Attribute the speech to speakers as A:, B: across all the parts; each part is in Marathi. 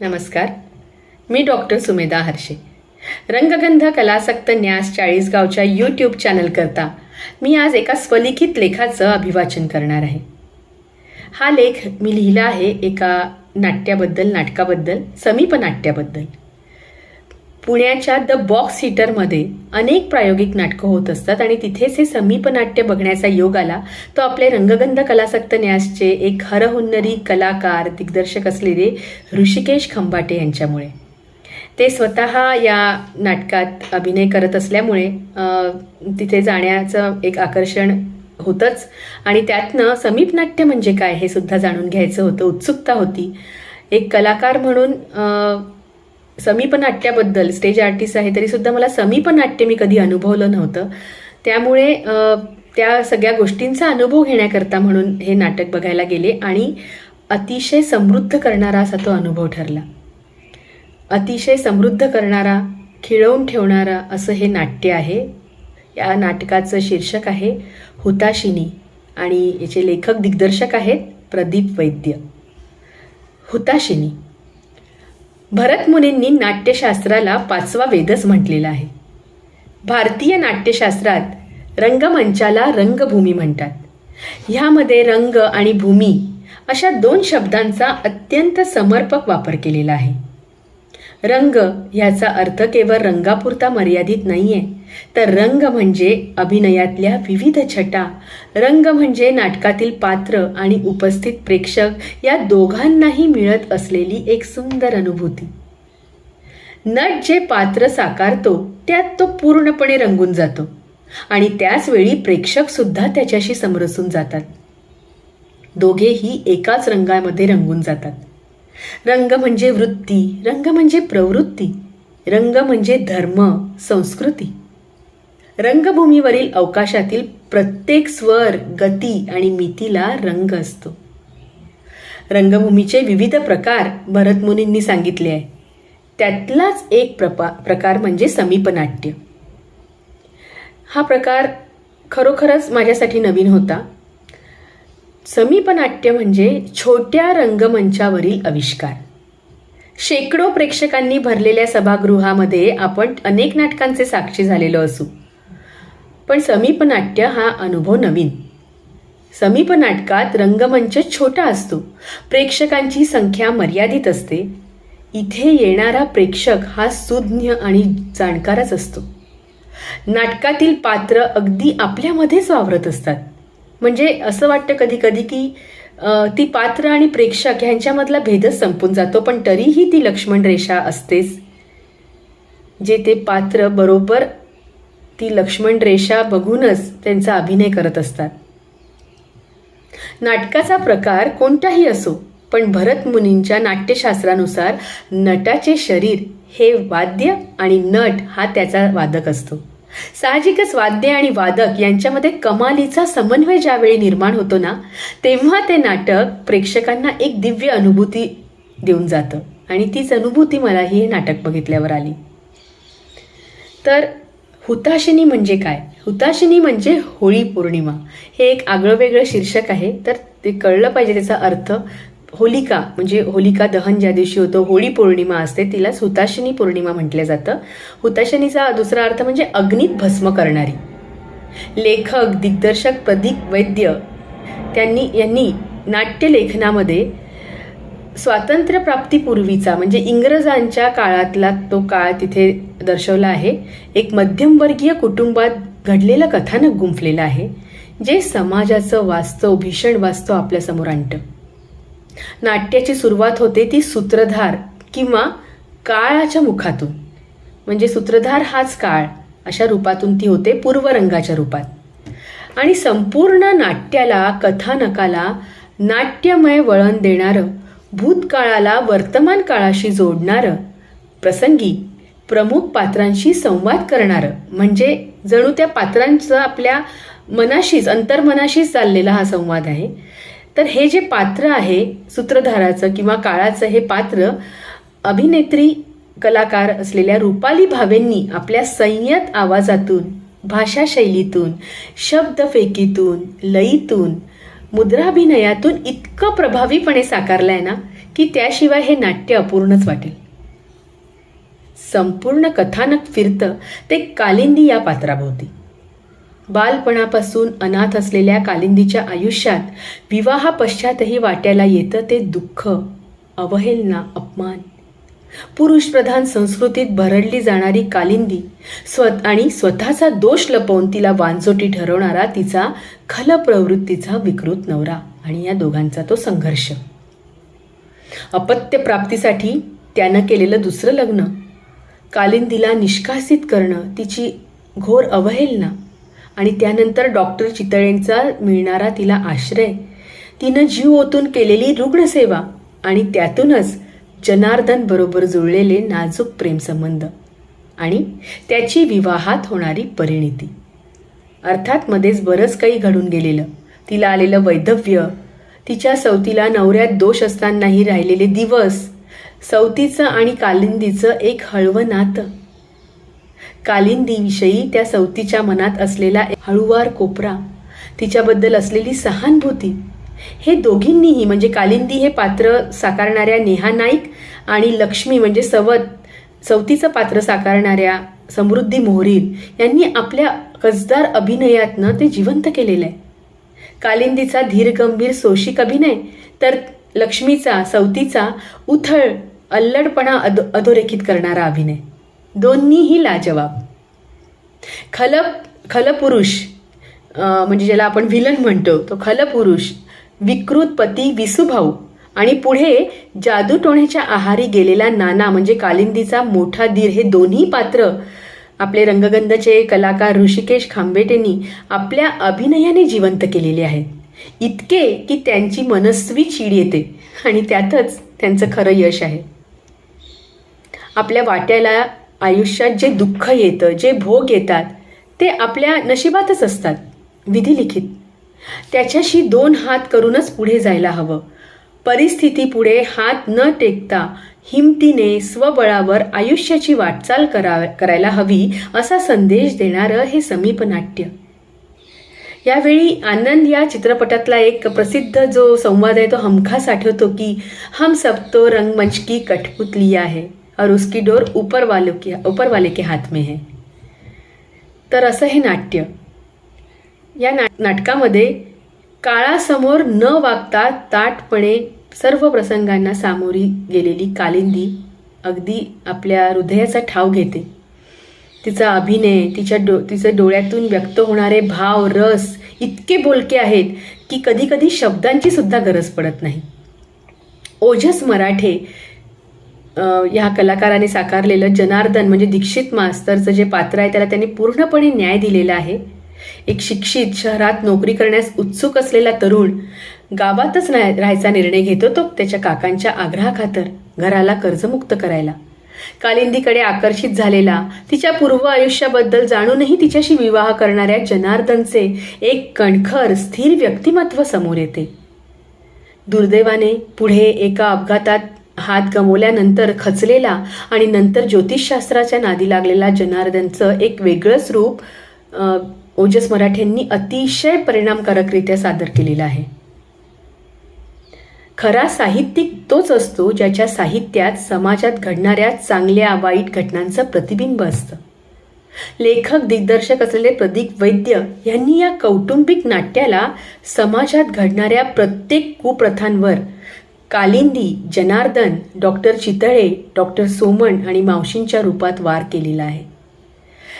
A: नमस्कार. मी डॉक्टर सुमेधा हर्षे. रंगगंध कलासक्त न्यास चाळीसगावच्या यूट्यूब चॅनलकरता मी आज एका स्वलिखित लेखाचं अभिवाचन करणार आहे. हा लेख मी लिहिला आहे एका नाट्याबद्दल नाटकाबद्दल समीप नाट्याबद्दल पुण्याच्या द बॉक्स हिटरमध्ये अनेक प्रायोगिक नाटकं होत असतात आणि तिथेच हे समीप नाट्य बघण्याचा योग आला तो आपले रंगगंध कलासक्त न्यासचे एक हरहुन्नरी कलाकार दिग्दर्शक असलेले ऋषिकेश खंबाटे यांच्यामुळे. ते स्वतः या नाटकात अभिनय करत असल्यामुळे तिथे जाण्याचं एक आकर्षण होतंच आणि त्यातनं समीप नाट्य म्हणजे काय हे सुद्धा जाणून घ्यायचं होतं. उत्सुकता होती. एक कलाकार म्हणून समीपनाट्याबद्दल समीप नाट्याबद्दल स्टेज आर्टिस्ट आहे तरी सुद्धा मला समीप नाट्य मी कधी अनुभवलं नव्हतं. त्यामुळे त्या सगळ्या गोष्टींचा अनुभव घेण्याकरता म्हणून हे नाटक बघायला गेले आणि अतिशय समृद्ध करणारा असा तो अनुभव ठरला. अतिशय समृद्ध करणारा खिळवून ठेवणारा असं हे नाट्य आहे. या नाटकाचं शीर्षक आहे हुताशिनी आणि याचे लेखक दिग्दर्शक आहेत प्रदीप वैद्य. हुताशिनी. भरत मुनींनी नाट्यशास्त्राला पाचवा वेदच म्हटलेला आहे. भारतीय नाट्यशास्त्रात रंगमंचाला रंगभूमी म्हणतात. ह्यामध्ये रंग आणि भूमी अशा दोन शब्दांचा अत्यंत समर्पक वापर केलेला आहे. रंग ह्याचा अर्थ केवळ रंगापुरता मर्यादित नाही आहे तर रंग म्हणजे अभिनयातल्या विविध छटा. रंग म्हणजे नाटकातील पात्र आणि उपस्थित प्रेक्षक या दोघांनाही मिळत असलेली एक सुंदर अनुभूती. नट जे पात्र साकारतो त्यात तो पूर्णपणे रंगून जातो. आणि त्याचवेळी प्रेक्षकसुद्धा त्याच्याशी समरसून जातात. दोघेही एकाच रंगामध्ये रंगून जातात. रंग म्हणजे वृत्ती रंग म्हणजे प्रवृत्ती रंग म्हणजे धर्म संस्कृती. रंगभूमीवरील अवकाशातील प्रत्येक स्वर गती आणि मितीला रंग असतो. रंगभूमीचे विविध प्रकार भरतमुनींनी सांगितले आहे. त्यातलाच एक प्रपा प्रकार म्हणजे समीपनाट्य. हा प्रकार खरोखरच माझ्यासाठी नवीन होता. समीपनाट्य म्हणजे छोट्या रंगमंचावरील आविष्कार. शेकडो प्रेक्षकांनी भरलेल्या सभागृहामध्ये आपण अनेक नाटकांचे साक्षी झालेलो असू. पण समीपनाट्य हा अनुभव नवीन. समीपनाटकात रंगमंच छोटा असतो. प्रेक्षकांची संख्या मर्यादित असते. इथे येणारा प्रेक्षक हा सुज्ञ आणि जाणकारच असतो. नाटकातील पात्र अगदी आपल्यामध्येच वावरत असतात. म्हणजे असं वाटतं कधी कधी की ती पात्र आणि प्रेक्षक ह्यांच्यामधला भेदच संपून जातो पण तरीही ती लक्ष्मण रेषा असतेच. जे ते पात्र बरोबर ती लक्ष्मण रेषा बघूनच त्यांचा अभिनय करत असतात. नाटकाचा प्रकार कोणताही असो पण भरत मुनींच्या नाट्यशास्त्रानुसार नटाचे शरीर हे वाद्य आणि नट हा त्याचा वादक असतो. साहजिकच वाद्य आणि वादक यांच्यामध्ये कमालीचा समन्वय ज्यावेळी निर्माण होतो ना तेव्हा ते नाटक प्रेक्षकांना एक दिव्य अनुभूती देऊन जातं. आणि तीच अनुभूती मला हे नाटक बघितल्यावर आली. तर हुताशिनी म्हणजे काय? हुताशिनी म्हणजे होळी पौर्णिमा. हे एक आगळं वेगळं शीर्षक आहे. तर ते कळलं पाहिजे त्याचा अर्थ. होलिका म्हणजे होलिका दहन ज्या दिवशी होतं होळी पौर्णिमा असते तिलाच हुताशिनी पौर्णिमा म्हटलं जातं. हुताशिनीचा दुसरा अर्थ म्हणजे अग्नीत भस्म करणारी. लेखक दिग्दर्शक प्रदीप वैद्य त्यांनी यांनी नाट्यलेखनामध्ये स्वातंत्र्यप्राप्तीपूर्वीचा म्हणजे इंग्रजांच्या काळातला तो काळ तिथे दर्शवला आहे. एक मध्यमवर्गीय कुटुंबात घडलेलं कथानक गुंफलेलं आहे जे समाजाचं वास्तव भीषण वास्तव आपल्यासमोर आणतं. नाट्याची सुरुवात होते ती सूत्रधार किंवा काळाच्या मुखातून. म्हणजे सूत्रधार हाच काळ अशा रूपातून ती होते पूर्वरंगाच्या रूपात. आणि संपूर्ण नाट्याला कथानकाला नाट्यमय वळण देणारं भूतकाळाला वर्तमान काळाशी जोडणारं प्रसंगी प्रमुख पात्रांशी संवाद करणारं म्हणजे जणू त्या पात्रांचं आपल्या मनाशीच अंतर्मनाशीच चाललेला हा संवाद आहे. तर हे जे पात्र आहे सूत्रधाराचं किंवा काळाचं हे पात्र अभिनेत्री कलाकार असलेल्या रुपाली भावेंनी आपल्या संयत आवाजातून भाषाशैलीतून शब्दफेकीतून लयीतून मुद्राभिनयातून इतकं प्रभावीपणे साकारलं आहे ना की त्याशिवाय हे नाट्य अपूर्णच वाटेल. संपूर्ण कथानक फिरतं ते कालिंदी या पात्राभोवती. बालपणापासून अनाथ असलेल्या कालिंदीच्या आयुष्यात विवाहापश्चातही वाट्याला येतं ते दुःख अवहेलना अपमान. पुरुषप्रधान संस्कृतीत भरडली जाणारी कालिंदी स्व आणि स्वतःचा दोष लपवून तिला वांजोटी ठरवणारा तिचा खल प्रवृत्तीचा विकृत नवरा आणि या दोघांचा तो संघर्ष. अपत्य प्राप्तीसाठी त्यानं केलेलं दुसरं लग्न. कालिंदीला निष्कासित करणं तिची घोर अवहेलना. आणि त्यानंतर डॉक्टर चितळेंचा मिळणारा तिला आश्रय. तिनं जीव ओतून केलेली रुग्णसेवा आणि त्यातूनच जनार्दन बरोबर जुळलेले नाजूक प्रेमसंबंध आणि त्याची विवाहात होणारी परिणिती. अर्थात मध्येच बरंच काही घडून गेलेलं. तिला आलेलं वैधव्य तिच्या सवतीला नवऱ्यात दोष असतानाही राहिलेले दिवस सवतीचं आणि कालिंदीचं एक हळवं नातं. कालिंदीविषयी त्या सवतीच्या मनात असलेला हळुवार कोपरा तिच्याबद्दल असलेली सहानुभूती हे दोघींनीही म्हणजे कालिंदी हे पात्र साकारणाऱ्या नेहा नाईक आणि लक्ष्मी म्हणजे सवत सवतीचं पात्र साकारणाऱ्या समृद्धी मोहरील यांनी आपल्या कसदार अभिनयातनं ते जिवंत केलेलं आहे. कालिंदीचा धीरगंभीर सोशिक अभिनय तर लक्ष्मीचा सवतीचा उथळ अल्लडपणा अध अधोरेखित करणारा अभिनय. दोन्हीही लाजवाब. खल खलपुरुष म्हणजे ज्याला आपण विलन म्हणतो तो खलपुरुष विकृत पती विसुभाऊ आणि पुढे जादूटोण्याच्या आहारी गेलेला नाना म्हणजे कालिंदीचा मोठा धीर हे दोन्ही पात्र आपले रंगगंधचे कलाकार ऋषिकेश खांबेटेंनी आपल्या अभिनयाने जिवंत केलेले आहेत. इतके की त्यांची मनस्वी चीड येते आणि त्यातच त्यांचं खरं यश आहे. आपल्या वाट्याला आयुष्यात जे दुःख येतं जे भोग येतात ते आपल्या नशिबातच असतात. विधिलिखित त्याच्याशी दोन हात करूनच पुढे जायला हवं. परिस्थिती पुढे हात न टेकता हिमतीने स्वबळावर आयुष्याची वाटचाल करा करायला हवी असा संदेश देणारं हे समीप नाट्य. यावेळी आनंद या चित्रपटातला एक प्रसिद्ध जो संवाद आहे तो हमखास आठवतो की हम सब तो रंगमंच की कठपुतली आहे. और उसकी डोर ऊपर वालों के ऊपर वाले के हात में है। तर असं हे नाट्य। या ना नाटकामध्ये काळासमोर न वागता ताटपणे सर्व प्रसंगांना सामोरी गेलेली कालिंदी अगदी आपल्या हृदयाचा ठाव घेते. तिचा अभिनय तिच्या डो तिचे डोळ्यातून व्यक्त होणारे भाव रस इतके बोलके आहेत की कधीकधी शब्दांची सुद्धा गरज पडत नाही. ओजस मराठे ह्या कलाकाराने साकारलेलं जनार्दन म्हणजे दीक्षित मास्तरचं जे पात्र आहे त्याला त्यांनी पूर्णपणे न्याय दिलेला आहे. एक शिक्षित शहरात नोकरी करण्यास उत्सुक असलेला तरुण गावातच राहायचा निर्णय घेतो तो त्याच्या काकांच्या आग्रहाखातर घराला कर्जमुक्त करायला. कालिंदीकडे आकर्षित झालेला तिच्या पूर्व आयुष्याबद्दल जाणूनही तिच्याशी विवाह करणाऱ्या जनार्दनचे एक कणखर स्थिर व्यक्तिमत्व समोर येते. दुर्दैवाने पुढे एका अपघातात हात गमवल्यानंतर खचलेला आणि नंतर ज्योतिषशास्त्राच्या नादी लागलेला जनार्दनचं एक वेगळंच रूप ओजस मराठ्यांनी अतिशय परिणामकारकरित्या सादर केलेलं आहे. खरा साहित्यिक तोच असतो ज्याच्या साहित्यात समाजात घडणाऱ्या चांगल्या वाईट घटनांचं प्रतिबिंब असतं. लेखक दिग्दर्शक असलेले प्रदीप वैद्य यांनी या कौटुंबिक नाट्याला समाजात घडणाऱ्या प्रत्येक कुप्रथांवर कालिंदी जनार्दन डॉक्टर चितळे डॉक्टर सोमण आणि मावशींच्या रूपात वार केलेला आहे.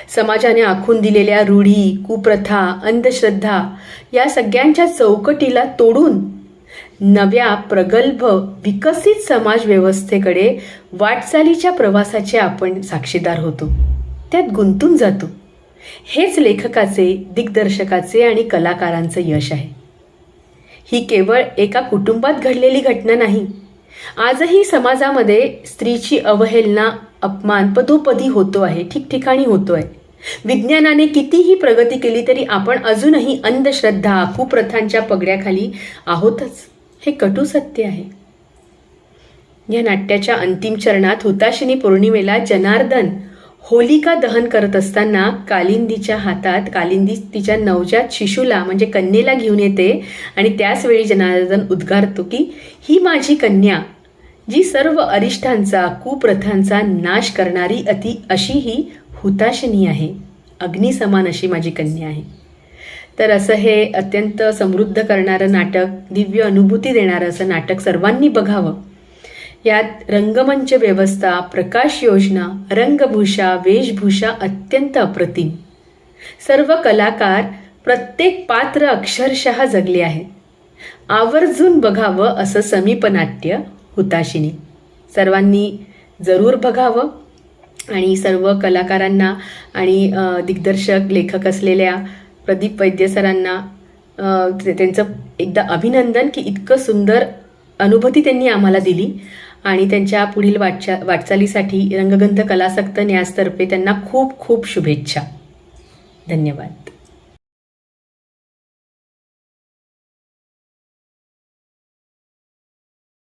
A: समाजाने आखून दिलेल्या रूढी कुप्रथा अंधश्रद्धा या सगळ्यांच्या चौकटीला तोडून नव्या प्रगल्भ विकसित समाजव्यवस्थेकडे वाटचालीच्या प्रवासाचे आपण साक्षीदार होतो. त्यात गुंतून जातो. हेच लेखकाचे दिग्दर्शकाचे आणि कलाकारांचं यश आहे. ही केवळ एका कुटुंबात घडलेली घटना नाही. आजही समाजामध्ये स्त्रीची अवहेलना अपमान पदोपदी होतो आहे ठिकठिकाणी होतो आहे. विज्ञानाने कितीही प्रगती केली तरी आपण अजूनही अंधश्रद्धा कुप्रथांच्या पगड्याखाली आहोतच. हे कटू सत्य आहे. या नाट्याच्या अंतिम चरणात हुताशिनी पौर्णिमेला जनार्दन होलिका दहन करत असताना कालिंदीच्या हातात कालिंदी तिच्या नवजात शिशूला म्हणजे कन्येला घेऊन येते आणि त्याचवेळी जनार्दन उद्गारतो की ही माझी कन्या जी सर्व अरिष्ठांचा कुप्रथांचा नाश करणारी अति अशी ही हुताशिनी आहे अग्निसमान अशी माझी कन्या आहे. तर असं हे अत्यंत समृद्ध करणारं नाटक दिव्य अनुभूती देणारं असं नाटक सर्वांनी बघावं. यात रंगमंच व्यवस्था प्रकाश योजना रंगभूषा वेशभूषा अत्यंत अप्रतिम. सर्व कलाकार प्रत्येक पात्र अक्षरशः जगले आहेत. आवर्जून बघावं असं समीपनाट्य हुताशिनी. सर्वांनी जरूर बघावं. आणि सर्व कलाकारांना आणि दिग्दर्शक लेखक असलेल्या प्रदीप वैद्य सरांना ते- त्यांचं एकदा अभिनंदन की इतकं सुंदर अनुभूती त्यांनी आम्हाला दिली. आणि त्यांच्या पुढील वाटचा वाटचालीसाठी रंगगंध कलासक्त न्यासतर्फे त्यांना खूप खूप शुभेच्छा. धन्यवाद.